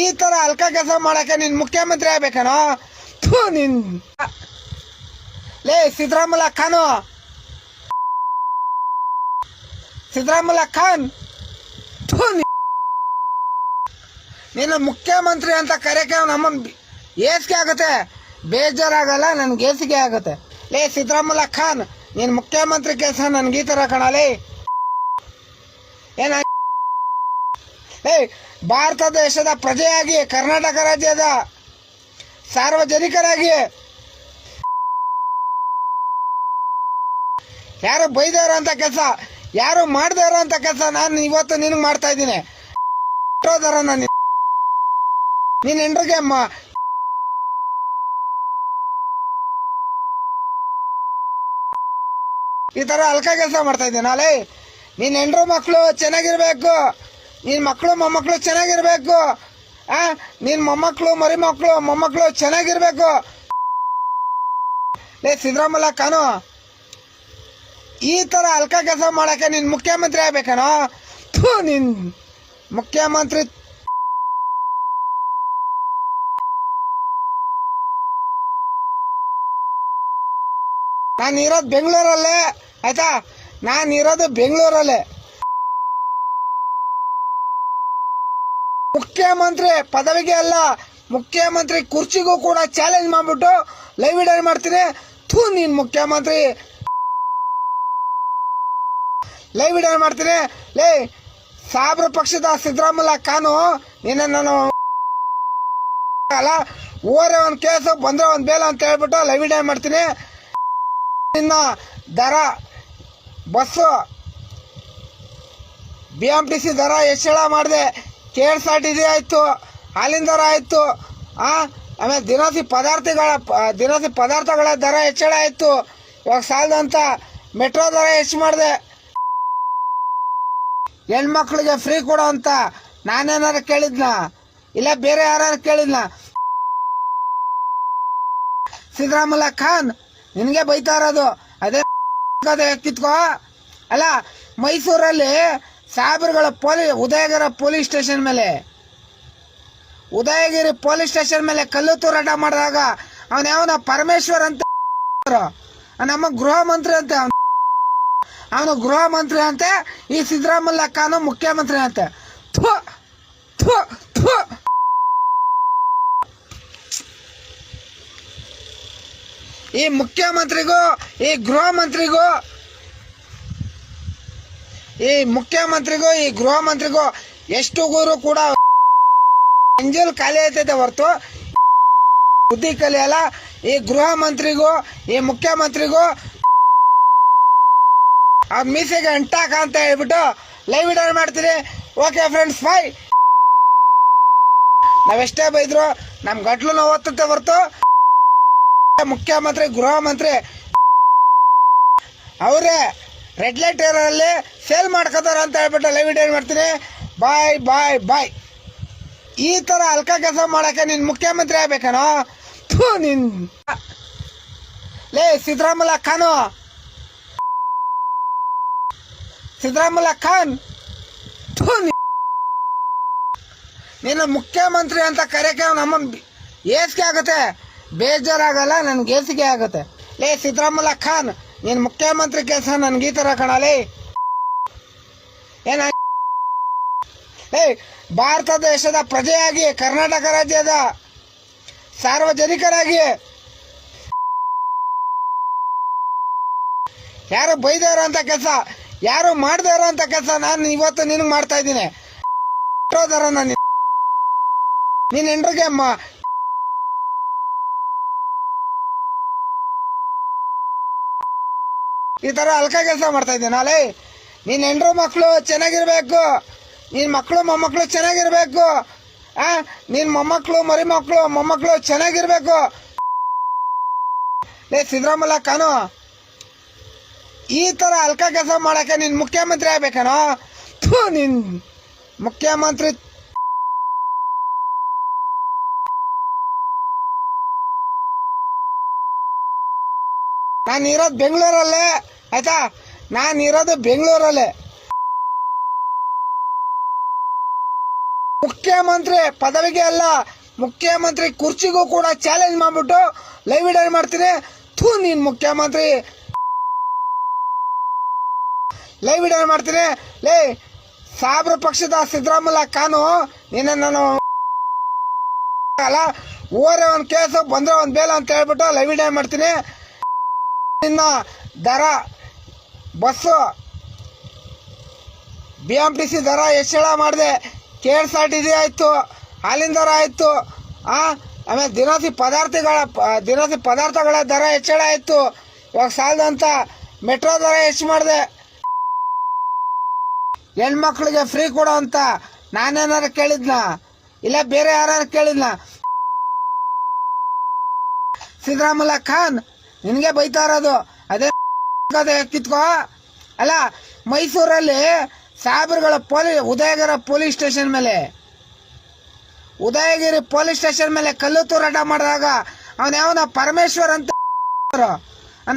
ಈ ತರ ಅಲ್ಕ ಕೆಲಸ ಮಾಡಕ್ಕೆ ನೀನ್ ಮುಖ್ಯಮಂತ್ರಿ ಆಗ್ಬೇಕನೋ? ಥೂ, ನಿನ್ ಲೇ ಸಿದ್ದರಾಮಲ್ಲ ಖಾನು. ಸಿದ್ದರಾಮಲ್ಲ ಖಾನ್. ಥೂ ನೀನು ಮುಖ್ಯಮಂತ್ರಿ ಅಂತ ಕರೆಯಕ್ಕೆ ನಮ್ಮ ಏಸಿಗೆ ಆಗುತ್ತೆ. ಬೇಜಾರಾಗಲ್ಲ, ನನ್ಗೆ ಏಸಿಗೆ ಆಗುತ್ತೆ. ಲೇ ಸಿದ್ದರಾಮಲ್ಲ ಖಾನ್, ನೀನು ಮುಖ್ಯಮಂತ್ರಿ ಕೆಲಸ ನನ್ಗೆ ಈ ತರ ಕಣಲೇ. ಏನ ಏ, ಭಾರತ ದೇಶದ ಪ್ರಜೆಯಾಗಿ, ಕರ್ನಾಟಕ ರಾಜ್ಯದ ಸಾರ್ವಜನಿಕರಾಗಿ. ಯಾರು ಬೈದೇ ಇರೋಂಥ ಕೆಲಸ, ಯಾರು ಮಾಡದೇ ಇರೋಂಥ ಕೆಲಸ ನಾನು ಇವತ್ತು ನಿನಗೆ ಮಾಡ್ತಾ ಇದ್ದೀನಿ. ನಾನು ಹೆಂಡ್ರಿಗೆ ಅಮ್ಮ ಈ ತರ ಅಲ್ಕ ಕೆಲಸ ಮಾಡ್ತಾ ಇದ್ದೀನಿ. ನಾಳೆ ನಿನ್ ಹೆಂಡ್ರು ಮಕ್ಕಳು ಚೆನ್ನಾಗಿರ್ಬೇಕು. ನಿನ್ ಮಕ್ಕಳು ಮೊಮ್ಮಕ್ಕಳು ಚೆನ್ನಾಗಿರ್ಬೇಕು. ಆ, ನಿನ್ ಮೊಮ್ಮಕ್ಕಳು ಮರಿ ಮಕ್ಕಳು ಮೊಮ್ಮಕ್ಕಳು ಚೆನ್ನಾಗಿರ್ಬೇಕು. ಲೇ, ಸಿದ್ದರಾಮಯ್ಯ ಕಾನು ಈ ತರ ಅಲ್ಕ ಕೆಲಸ ಮಾಡಕ್ಕೆ ನಿನ್ ಮುಖ್ಯಮಂತ್ರಿ ಆಗ್ಬೇಕನೋ? ಥೂ, ನಿನ್ ಮುಖ್ಯಮಂತ್ರಿ ನಾನು ಇರೋದು ಬೆಂಗಳೂರಲ್ಲೇ, ಆಯ್ತಾ? ನಾನು ಇರೋದು ಬೆಂಗಳೂರಲ್ಲೇ. ಮುಖ್ಯಮಂತ್ರಿ ಪದವಿಗೆ ಅಲ್ಲ, ಮುಖ್ಯಮಂತ್ರಿ ಕುರ್ಚಿಗೂ ಕೂಡ ಚಾಲೆಂಜ್ ಮಾಡ್ಬಿಟ್ಟು ಲೈವ್ ವಿಡಿಯೋ ಮಾಡ್ತೀನಿ. ಥೂ ನೀನ್ ಮುಖ್ಯಮಂತ್ರಿ. ಲೈವ್ ವಿಡಿಯೋ ಮಾಡ್ತೀನಿ. ಲೇ, ಸಾಬ್ರ ಪಕ್ಷದ ಸಿದ್ದರಾಮಯ್ಯ ಖಾನು ನಿನ್ನ ನಾನು ಅಲ್ಲ ಓರೆ ಒಂದು ಕೇಸು, ಬಂದ್ರೆ ಒಂದು ಬೇಲ ಅಂತ ಹೇಳ್ಬಿಟ್ಟು ಲೈವ್ ವಿಡಿಯೋ ಮಾಡ್ತೀನಿ. ನಿನ್ನ ದರ, bus B M T C ದರ ಹೆಚ್ಚಳ ಮಾಡಿದೆ? K S R T C ಆಯಿತು, ಹಾಲಿಂದರ ಆಯಿತು ಆಮೇಲೆ ದಿನಸಿ ಪದಾರ್ಥಗಳ ದಿನಸಿ ಪದಾರ್ಥಗಳ ದರ ಹೆಚ್ಚಳ ಆಯಿತು. ಇವಾಗ ಸಾಲದಂತ ಮೆಟ್ರೋ ದರ ಹೆಚ್ಚು ಮಾಡಿದೆ. ಹೆಣ್ಮಕ್ಳಿಗೆ ಫ್ರೀ ಕೊಡೋ ಅಂತ ನಾನೇನಾರು ಕೇಳಿದ್ನ? ಇಲ್ಲ, ಬೇರೆ ಯಾರು ಕೇಳಿದ್ನ? ಸಿದ್ದರಾಮಯ್ಯ ಖಾನ್, ನಿನಗೆ ಬೈತಾ ಇರೋದು. ಅದೇ ಕಿತ್ಕೋ. ಅಲ್ಲ, ಮೈಸೂರಲ್ಲಿ ಸಾಬ್ರುಗಳ ಪೊಲೀ, ಉದಯಗಿರ ಪೊಲೀಸ್ ಸ್ಟೇಷನ್ ಮೇಲೆ. ಉದಯಗಿರಿ ಪೊಲೀಸ್ ಸ್ಟೇಷನ್ ಮೇಲೆ ಕಲ್ಲು ತೂರಾಟ ಮಾಡಿದಾಗ ಅವನ ಯಾವನ ಪರಮೇಶ್ವರ್ ಅಂತ ನಮ್ಮ ಗೃಹ ಮಂತ್ರಿ ಅಂತ ಅವನು. ಗೃಹ ಮಂತ್ರಿ ಅಂತೆ, ಈ ಸಿದ್ದರಾಮಯ್ಯ ಖಾನು ಮುಖ್ಯಮಂತ್ರಿ ಅಂತೆ. ಥು ಥು ಥು. ಈ ಮುಖ್ಯಮಂತ್ರಿಗೂ, ಈ ಗೃಹ ಮಂತ್ರಿಗೂ ಈ ಮುಖ್ಯಮಂತ್ರಿಗೂ, ಈ ಗೃಹ ಮಂತ್ರಿಗೂ, ಎಷ್ಟು ಗುರು ಕೂಡ ಅಂಜಲ್ ಖಾಲಿ ಆಯ್ತೈತೆ ಹೊರತು. ಬುದ್ಧಿ ಕಲಿಯಲ್ಲ ಈ ಗೃಹ ಮಂತ್ರಿಗೂ, ಈ ಮುಖ್ಯಮಂತ್ರಿಗೂ, ಆ ಮೀಸೆಗೆ ಅಂಟಾಕ ಅಂತ ಹೇಳ್ಬಿಟ್ಟು ಲೈವ್ ವಿಡಿಯೋ ಮಾಡ್ತೀನಿ ಓಕೆ ಫ್ರೆಂಡ್ಸ್ ಬಾಯ್ ನಾವೆಷ್ಟೇ ಬೈದ್ರು, ನಮ್ ಗಟ್ಲು ನಾವು ಹೊರ್ತು. ಮುಖ್ಯಮಂತ್ರಿ, ಗೃಹ ಮಂತ್ರಿ, ಅವರೇ ರೆಡ್ ಲೈಟ್ ಏರಲ್ಲಿ ಸೇಲ್ ಮಾಡ್ಕೋತಾರ ಅಂತ ಹೇಳ್ಬಿಟ್ಟು ಲೈವ್ ಏನು ಮಾಡ್ತೀನಿ? ಬಾಯ್ ಬಾಯ್ ಬಾಯ್ ಈ ತರ ಅಲ್ಕ ಕೆಲಸ ಮಾಡಕ್ಕೆ ನೀನು ಮುಖ್ಯಮಂತ್ರಿ ಆಗ್ಬೇಕನೋ? ಥೂ, ನಿನ್ ಲೇ, ಸಿದ್ದರಾಮಯ್ಯ ಖಾನು. ಸಿದ್ದರಾಮಯ್ಯ ಖಾನ್. ಥೂ ನೀನು ಮುಖ್ಯಮಂತ್ರಿ ಅಂತ ಕರೆಯಕ್ಕೆ ನಮ್ಮ ಏಸಿಗೆ ಆಗುತ್ತೆ. ಬೇಜಾರಾಗಲ್ಲ, ನನ್ಗೆ ಏಸಿಗೆ ಆಗುತ್ತೆ. ಲೇ, ಸಿದ್ದರಾಮಯ್ಯ ಖಾನ್, ನೀನು ಮುಖ್ಯಮಂತ್ರಿ ಕೆಲಸ ನನ್ಗೆ ಈ ತರ ಕಣಲೇ. ಏನ? ಏ ಭಾರತ ದೇಶದ ಪ್ರಜೆಯಾಗಿ, ಕರ್ನಾಟಕ ರಾಜ್ಯದ ಸಾರ್ವಜನಿಕರಾಗಿ. ಯಾರು ಬೈದೇ ಅಂತ ಕೆಲಸ, ಯಾರು ಮಾಡದೇ ಅಂತ ಕೆಲಸ ನಾನು ಇವತ್ತು ನಿನಗೆ ಮಾಡ್ತಾ ಇದ್ದೀನಿ. ದರ ನಾನು. ನೀನ್ ಹೆಂಡ್ರಿಗೆ ಅಮ್ಮ ಈ ತರ ಅಲ್ಕ ಕೆಲಸ ಮಾಡ್ತಾ ಇದ್ದೀನಿ ಅಲೇ ನಿನ್ ಹೆಂಡ್ರು ಮಕ್ಕಳು ಚೆನ್ನಾಗಿರ್ಬೇಕು. ನಿನ್ನ ಮಕ್ಕಳು ಮೊಮ್ಮಕ್ಕಳು ಚೆನ್ನಾಗಿರ್ಬೇಕು. ಆ ನಿನ್ನ ಮೊಮ್ಮಕ್ಕಳು ಮರಿ ಮಕ್ಕಳು ಮೊಮ್ಮಕ್ಕಳು ಚೆನ್ನಾಗಿರ್ಬೇಕು. ಲೇ, ಸಿದ್ದರಾಮಯ್ಯ, ಕಾನು. ಈ ತರ ಅಲ್ಕ ಕೆಲಸ ಮಾಡಕ್ಕೆ ನಿನ್ನ ಮುಖ್ಯಮಂತ್ರಿ ಆಗ್ಬೇಕೇನೋ? ಥೂ ನಿನ್ನ ಮುಖ್ಯಮಂತ್ರಿ. ನಾನು ಇರೋದು ಬೆಂಗಳೂರಲ್ಲೇ, ಆಯ್ತಾ? ನಾನು ಇರೋದು ಬೆಂಗಳೂರಲ್ಲೇ. ಮುಖ್ಯಮಂತ್ರಿ ಪದವಿಗೆ ಅಲ್ಲ, ಮುಖ್ಯಮಂತ್ರಿ ಕುರ್ಚಿಗೂ ಕೂಡ ಚಾಲೆಂಜ್ ಮಾಡ್ಬಿಟ್ಟು ಲೈವ್ ವಿಡಿಯೋ ಮಾಡ್ತೀನಿ? ಥೂ ನೀನ್ ಮುಖ್ಯಮಂತ್ರಿ. ಲೈವ್ ವಿಡಿಯೋ ಮಾಡ್ತೀನಿ? ಲೇ, ಸಾಬ್ರ ಪಕ್ಷದ ಸಿದ್ದರಾಮಯ್ಯ ಖಾನು ನಿನ್ನ ನಾನು ಅಲ್ಲ ಓರೆ ಒಂದು ಕೇಸು, ಬಂದ್ರೆ ಒಂದು ಬೇಲ ಅಂತ ಹೇಳ್ಬಿಟ್ಟು ಲೈವ್ ವಿಡಿಯೋ ಮಾಡ್ತೀನಿ? ನಿನ್ನ ದರ bus. B M T C ದರ ಹೆಚ್ಚಳ ಮಾಡಿದೆ K S R T C ಆಯಿತು, ಹಾಲಿನ ದರ ಆಯಿತು ಆಮೇಲೆ ದಿನಸಿ ಪದಾರ್ಥಗಳ ದಿನಸಿ ಪದಾರ್ಥಗಳ ದರ ಹೆಚ್ಚಳ ಆಯಿತು? ಇವಾಗ ಸಾಲದಂತ ಮೆಟ್ರೋ ದರ ಹೆಚ್ಚು ಮಾಡಿದೆ? ಹೆಣ್ಮಕ್ಳಿಗೆ ಫ್ರೀ ಕೊಡೋ ಅಂತ ನಾನೇನಾರು ಕೇಳಿದ್ನ? ಇಲ್ಲ ಬೇರೆ ಯಾರು ಕೇಳಿದ್ನ? ಸಿದ್ದರಾಮಯ್ಯ ಖಾನ್, ನಿನಗೆ ಬೈತಾ ಇರೋದು. ಅದೇ ಕಿತ್ಕೋ. ಅಲ್ಲ, ಮೈಸೂರಲ್ಲಿ ಸಾಬ್ರಗಳ ಪೊಲೀ, ಉದಯಗಿರಿ ಪೊಲೀಸ್ ಸ್ಟೇಷನ್ ಮೇಲೆ. ಉದಯಗಿರಿ ಪೊಲೀಸ್ ಸ್ಟೇಷನ್ ಮೇಲೆ ಕಲ್ಲು ತೂರಾಟ ಮಾಡಿದಾಗ ಅವನ ಯಾವನ ಪರಮೇಶ್ವರ್ ಅಂತ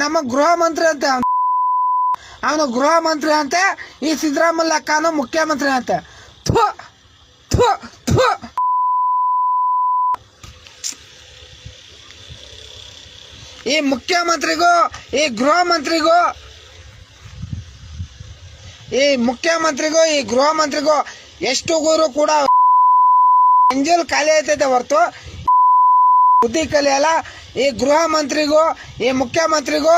ನಮ್ಮ ಗೃಹ ಮಂತ್ರಿ ಅಂತೆ ಅವ್ನು. ಅವನು ಗೃಹ ಮಂತ್ರಿ ಅಂತೆ, ಈ ಸಿದ್ದರಾಮಲ್ಲ ಖಾನು ಮುಖ್ಯಮಂತ್ರಿ ಅಂತೆ. ಥು ಥು ಥು. ಈ ಮುಖ್ಯಮಂತ್ರಿಗೂ, ಈ ಗೃಹ ಮಂತ್ರಿಗೂ, ಈ ಮುಖ್ಯಮಂತ್ರಿಗೂ, ಈ ಗೃಹ ಮಂತ್ರಿಗೂ ಎಷ್ಟು ಗುರು ಕೂಡ ಅಂಜಲ್ ಖಾಲಿ ಆಯ್ತೈತೆ ಹೊರತು. ಬುದ್ಧಿ ಕಲಿಯಲ್ಲ ಈ ಗೃಹ ಮಂತ್ರಿಗೂ, ಈ ಮುಖ್ಯಮಂತ್ರಿಗೂ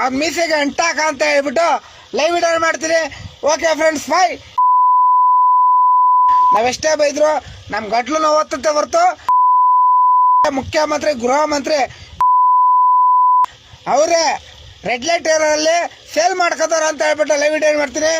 ಅವ್ರ ಮೀಸೆಗೆ ಅಂಟಾಕ ಅಂತ ಹೇಳ್ಬಿಟ್ಟು ಲೈವ್ ವಿಡಿಯೋ ಮಾಡ್ತೀನಿ. ಓಕೆ ಫ್ರೆಂಡ್ಸ್ ಬಾಯ್ ನಾವೆಷ್ಟೇ ಬೈದ್ರು ನಮ್ಮ ಗಟ್ಲು ನೋವು ಹೊತ್ತಂತೆ ಹೊರ್ತು. ಮುಖ್ಯಮಂತ್ರಿ ಗೃಹ ಮಂತ್ರಿ ಅವರೇ ರೆಡ್ ಲೈಟ್ ಸೇಲ್ ಮಾಡ್ಕೋತಾರ ಅಂತ ಹೇಳ್ಬಿಟ್ಟು ಲೈವ್ ವಿಡಿಯೋ ಮಾಡ್ತೀನಿ?